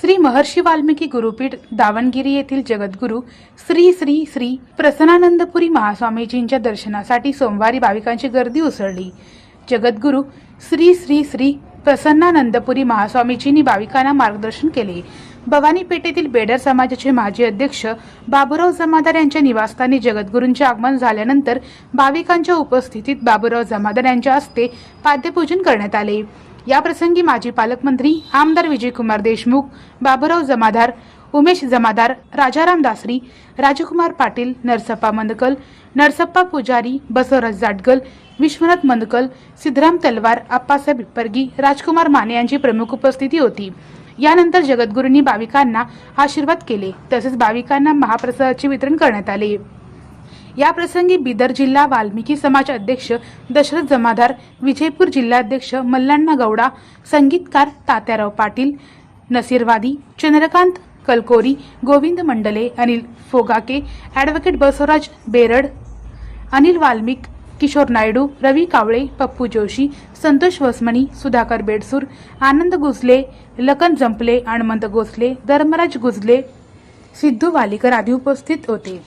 श्री महर्षी वाल्मिकी गुरुपीठ दावणगिरी येथील जगद्गुरू श्री श्री श्री प्रसन्नानंदपुरी महास्वामीजींच्या दर्शनासाठी सोमवारी भाविकांची गर्दी उसळली. जगद्गुरू श्री श्री श्री प्रसन्नानंदपुरी महास्वामीजींनी भाविकांना मार्गदर्शन केले. भवानी पेठेतील बेडर समाजाचे माजी अध्यक्ष बाबुराव जमादार यांच्या निवासस्थानी जगद्गुरूंचे आगमन झाल्यानंतर भाविकांच्या उपस्थितीत बाबुराव जमादार यांच्या हस्ते पाद्यपूजन करण्यात आले. याप्रसंगी माजी पालकमंत्री आमदार विजयकुमार देशमुख बाबुराव जमादार उमेश जमादार राजाराम दासरी राजकुमार पाटील नरसप्पा मंदकल नरसप्पा पुजारी बसवराज जाटगल विश्वनाथ मंदकल सिद्धराम तलवार आप्पासाहेब इप्परगी राजकुमार माने यांची प्रमुख उपस्थिती होती. यानंतर जगद्गुरूंनी भाविकांना आशीर्वाद केले. तसेच भाविकांना महाप्रसादाचे वितरण करण्यात आले. याप्रसंगी बिदर जिल्हा वाल्मिकी समाज अध्यक्ष दशरथ जमादार विजयपूर जिल्हाध्यक्ष मल्लाण्णा गौडा संगीतकार तात्याराव पाटील नसीरवादी चंद्रकांत कलकोरी गोविंद मंडले अनिल फोगाके ॲडव्होकेट बसवराज बेरड अनिल वाल्मिक किशोर नायडू रवी कावळे पप्पू जोशी संतोष वसमणी सुधाकर बेडसूर आनंद गुजले लखन जंपले हनुमंत गोसले धर्मराज गुजले सिद्धू वालीकर आदी उपस्थित होते.